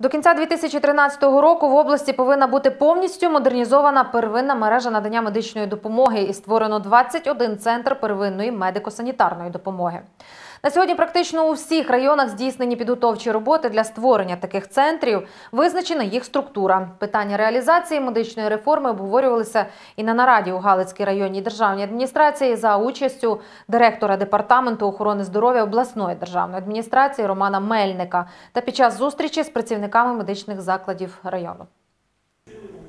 До кінця 2013 року в області повинна бути повністю модернізована первинна мережа надання медичної допомоги і створено 21 центр первинної медико-санітарної допомоги. На сьогодні практично у всіх районах здійснені підготовчі роботи для створення таких центрів, визначена їх структура. Питання реалізації медичної реформи обговорювалися і на нараді у Галицькій районній державній адміністрації за участю директора департаменту охорони здоров'я обласної державної адміністрації Романа Мельника та під час зустрічі з працівниками медичних закладів району.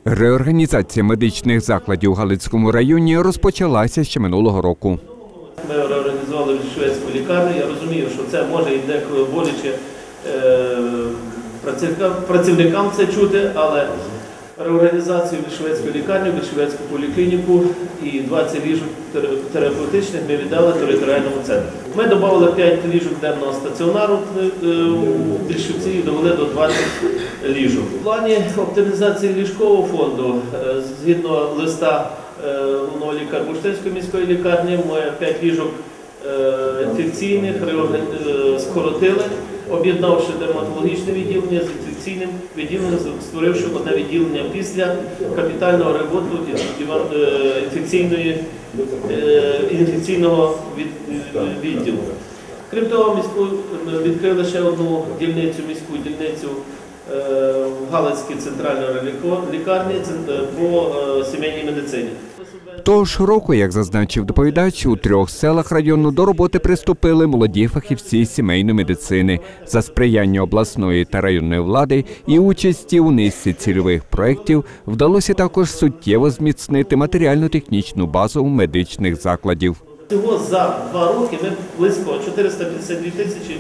Реорганізація медичних закладів у Галицькому районі розпочалася ще минулого року. Ми реорганізували шведську лікарню. Я розумію, що це може деколи боляче е, працівникам, це чути, але реорганізацію шведської лікарні, шведську поліклініку і 20 ліжок терапевтичних ми віддали територіальному центру. Ми додали 5 ліжок денного стаціонару е, у Більшівці і довели до 20 ліжок. В плані оптимізації ліжкового фонду, е, згідно листа лікаря Бурштинської міської лікарні, ми 5 ліжок інфекційних е, скоротили, об'єднавши дерматологічне відділення з інфекційним відділенням, створивши одне відділення після капітального ремонту е, е, інфекційного відділу. Крім того, відкрили ще одну дільницю, міську дільницю е, в Галицькій центральній лікарні по е, сімейній медицині. Того ж року, як зазначив доповідач, у трьох селах району до роботи приступили молоді фахівці сімейної медицини за сприяння обласної та районної влади і участі у низці цільових проєктів вдалося також суттєво зміцнити матеріально-технічну базу медичних закладів. Всього за два роки ми близько 452 тисячі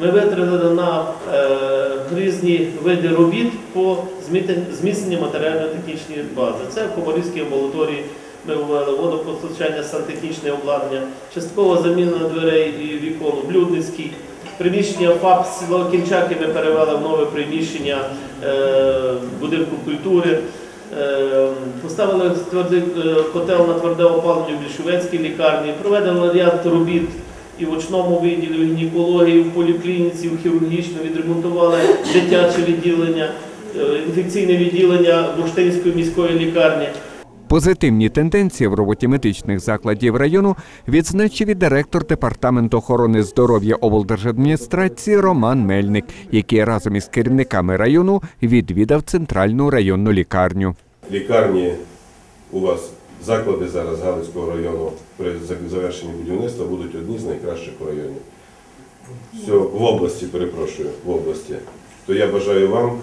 ми витратили на е, різні види робіт по зміцненню матеріально-технічної бази. Це в Комарівській амбулаторії ввели водопостачання, сантехнічне обладнання, часткова заміна дверей і вікон у Блюдницькій. Приміщення ФАП село Кінчаки ми перевели в нове приміщення е, будинку культури. Е, Поставили е, котел на тверде опалення в Більшовецькій лікарні, проведено ряд робіт і в очному відділі, в гінекології, в поліклініці, в хірургічно відремонтували дитяче відділення, інфекційне відділення Бурштинської міської лікарні. Позитивні тенденції в роботі медичних закладів району відзначив і директор департаменту охорони здоров'я облдержадміністрації Роман Мельник, який разом із керівниками району відвідав центральну районну лікарню. лікарні у вас заклади зараз Галицького району при завершенні будівництва будуть одні з найкращих у районі. Все, в області, перепрошую, в області. То я бажаю вам,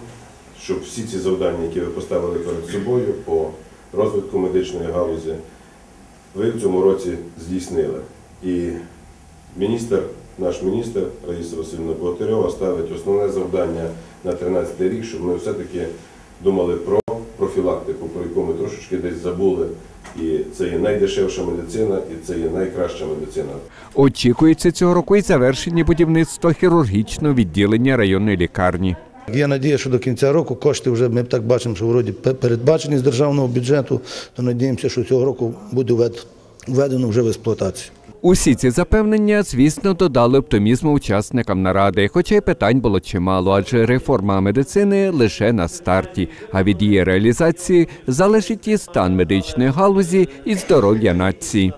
щоб всі ці завдання, які ви поставили перед собою по розвитку медичної галузі, ви в цьому році здійснили. І міністр, наш міністр Раїса Васильівна Богатирьова ставить основне завдання на 13 рік, щоб ми все-таки думали про профілактику, про яку ми трошечки десь забули. І це є найдешевша медицина, і це є найкраща медицина. Очікується цього року і завершення будівництва хірургічного відділення районної лікарні. Є надія, що до кінця року кошти вже ми так бачимо, що вроді передбачені з державного бюджету, то надіємося, що цього року буде введено вже в експлуатацію. Усі ці запевнення, звісно, додали оптимізму учасникам наради, хоча й питань було чимало, адже реформа медицини лише на старті, а від її реалізації залежить і стан медичної галузі і здоров'я нації.